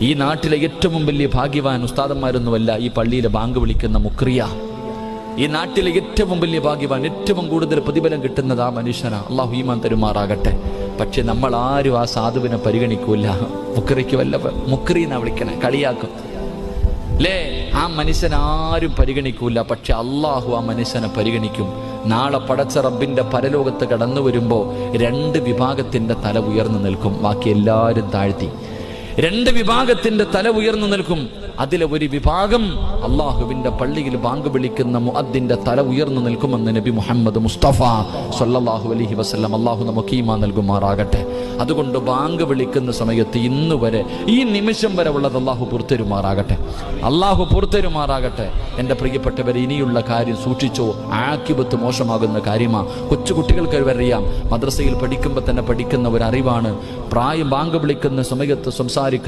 ഈ നാട്ടിലെ ഏറ്റവും വലിയ ഭാഗ്യവാൻ ഉസ്താദന്മാരൊന്നുമല്ല ഈ പള്ളിയിലെ ബാങ്ക് വിളിക്കുന്ന മുക്രിയ. ഈ നാട്ടിലെ ഏറ്റവും വലിയ ഭാഗ്യവാൻ ഏറ്റവും കൂടുതൽ പ്രതിഫലം കിട്ടുന്നത് ആ മനുഷ്യനാണ് അള്ളാഹു ഈമാൻ തരുമാറാകട്ടെ. പക്ഷെ നമ്മൾ ആരും ആ സാധുവിനെ പരിഗണിക്കൂല. മുക്രിക്ക് വല്ല മുക്രി എന്നാ വിളിക്കണേ കളിയാക്കും. ലേ ആ മനുഷ്യൻ ആരും പരിഗണിക്കൂല. പക്ഷെ അള്ളാഹു ആ മനുഷ്യനെ പരിഗണിക്കും. നാളെ പടച്ച റബ്ബിന്റെ പരലോകത്ത് കടന്നു വരുമ്പോൾ രണ്ട് വിഭാഗത്തിന്റെ തല ഉയർന്നു നിൽക്കും. ബാക്കി എല്ലാവരും താഴ്ത്തി. രണ്ട് വിഭാഗത്തിന്റെ തല ഉയർന്നു നിൽക്കും. അതിലെ ഒരു വിഭാഗം അള്ളാഹുവിന്റെ പള്ളിയിൽ ബാങ്ക് വിളിക്കുന്ന മുഅദ്ദിന്റെ തല ഉയർന്നു നിൽക്കുമെന്ന് നബി മുഹമ്മദ് മുസ്തഫ സല്ലാഹു അലൈഹി വസല്ലം അള്ളാഹു നമുക്ക് ഈമാ നൽകുമാറാകട്ടെ. അതുകൊണ്ട് ബാങ്ക് വിളിക്കുന്ന സമയത്ത് ഇന്ന് വരെ ഈ നിമിഷം വരെ ഉള്ളത് അള്ളാഹു പുറത്തരുമാറാകട്ടെ. അള്ളാഹു പുറത്തരുമാറാകട്ടെ. എന്റെ പ്രിയപ്പെട്ടവർ ഇനിയുള്ള കാര്യം സൂക്ഷിച്ചോ. ആക്കിബത്ത് മോശമാകുന്ന കാര്യമാ. കൊച്ചു കുട്ടികൾക്ക് അറിയാം. മദ്രസയിൽ പഠിക്കുമ്പോൾ തന്നെ പഠിക്കുന്ന ഒരു അറിവാണ്. പ്രായം ബാങ്ക് വിളിക്കുന്ന സമയത്ത് സംസാരിക്കുന്ന